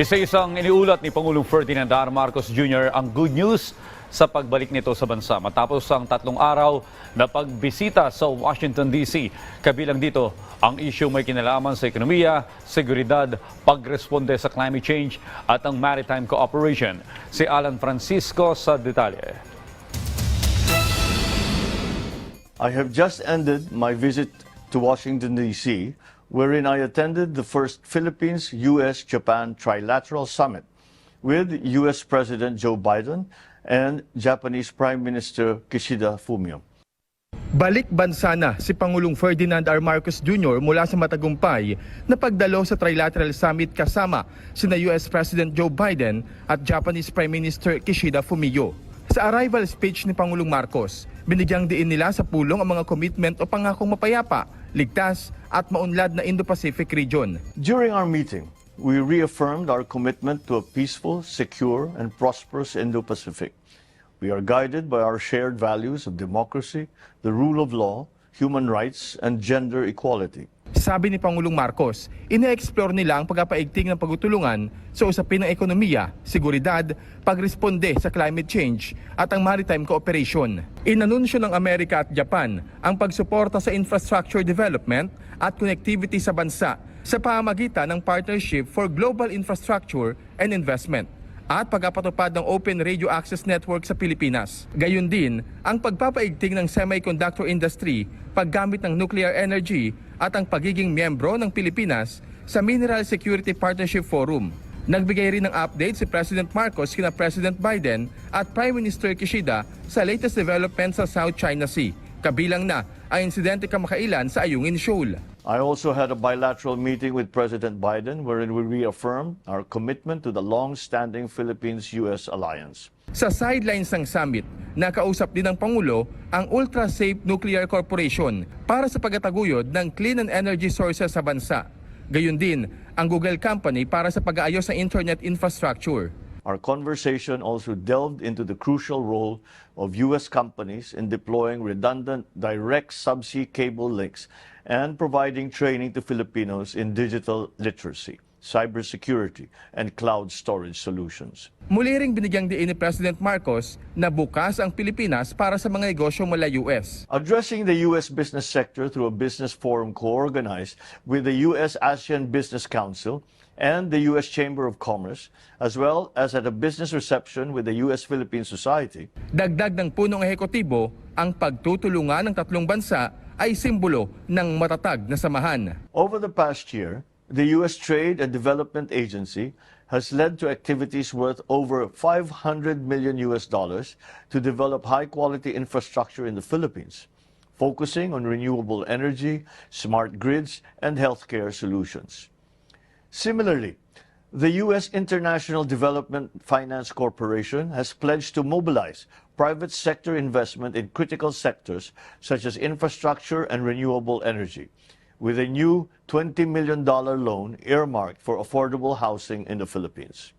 Isa-isang iniulat ni Pangulong Ferdinand R. Marcos Jr. ang good news sa pagbalik nito sa bansa matapos ang tatlong araw na pagbisita sa Washington DC. Kabilang dito ang issue may kinalaman sa ekonomiya, seguridad, pagresponde sa climate change at ang maritime cooperation. Si Alan Francisco sa detalye. I have just ended my visit to Washington, D.C., wherein I attended the first Philippines US Japan Trilateral Summit with US President Joe Biden and Japanese Prime Minister Kishida Fumio. Balik bansa na si Pangulong Ferdinand R. Marcos Jr. mula sa matagumpay na pagdalo sa Trilateral Summit kasama sina US President Joe Biden at Japanese Prime Minister Kishida Fumio. Sa arrival speech ni Pangulong Marcos, binigyang diin nila sa pulong ang mga commitment o pangakong mapayapa, ligtas at maunlad na Indo-Pacific region. During our meeting, we reaffirmed our commitment to a peaceful, secure, and prosperous Indo-Pacific. We are guided by our shared values of democracy, the rule of law, human rights, and gender equality. Sabi ni Pangulong Marcos, ine-explore nila ang pagpapaigting ng pagtutulungan sa usapin ng ekonomiya, seguridad, pagresponde sa climate change at ang maritime cooperation. Inanunsyo ng Amerika at Japan ang pagsuporta sa infrastructure development at connectivity sa bansa sa pamamagitan ng Partnership for Global Infrastructure and Investment at pagpapatupad ng Open Radio Access Network sa Pilipinas. Gayun din ang pagpapaigting ng semiconductor industry, paggamit ng nuclear energy at ang pagiging miyembro ng Pilipinas sa Mineral Security Partnership Forum. Nagbigay rin ng update si President Marcos kina President Biden at Prime Minister Kishida sa latest development sa South China Sea. Kabilang na ang insidente kamakailan sa Ayungin Shoal. I also had a bilateral meeting with President Biden wherein we reaffirmed our commitment to the long-standing Philippines-U.S. alliance. Sa sidelines ng summit, nakausap din ng Pangulo ang Ultra Safe Nuclear Corporation para sa pagtataguyod ng clean and energy sources sa bansa. Gayun din ang Google Company para sa pag-aayos ng internet infrastructure. Our conversation also delved into the crucial role of U.S. companies in deploying redundant direct subsea cable links and providing training to Filipinos in digital literacy, cybersecurity, and cloud storage solutions. Muli ring binigyang diin ni President Marcos na bukas ang Pilipinas para sa mga negosyo mula US. Addressing the U.S. business sector through a business forum co-organized with the U.S. ASEAN Business Council and the U.S. Chamber of Commerce, as well as at a business reception with the U.S. Philippine Society, Dagdag ng punong ehekutibo, ang pagtutulungan ng tatlong bansa ay simbolo ng matatag na samahan. Over the past year, the U.S. Trade and Development Agency has led to activities worth over 500 million US dollars to develop high-quality infrastructure in the Philippines, focusing on renewable energy, smart grids, and healthcare solutions. Similarly, the U.S. International Development Finance Corporation has pledged to mobilize private sector investment in critical sectors such as infrastructure and renewable energy, with a new $20 million loan earmarked for affordable housing in the Philippines.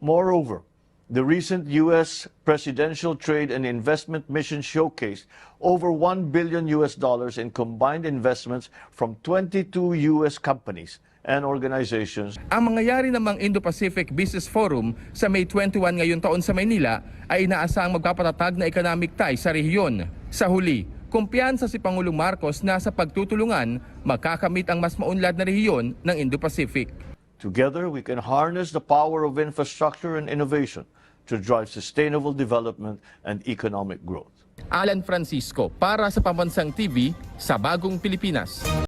Moreover, the recent U.S. presidential trade and investment mission showcased over 1 billion US dollars in combined investments from 22 U.S. companies and organizations Ang mangyayari namang Indo-Pacific Business Forum sa May 21 ngayon taon sa Maynila ay inaasahang magpapatatag na economic ties sa rehiyon. Sa huli, kumpiyansa si Pangulong Marcos na sa pagtutulungan makakamit ang mas maunlad na rehiyon ng Indo-Pacific. Together, we can harness the power of infrastructure and innovation to drive sustainable development and economic growth. Alan Francisco para sa Pambansang TV sa Bagong Pilipinas.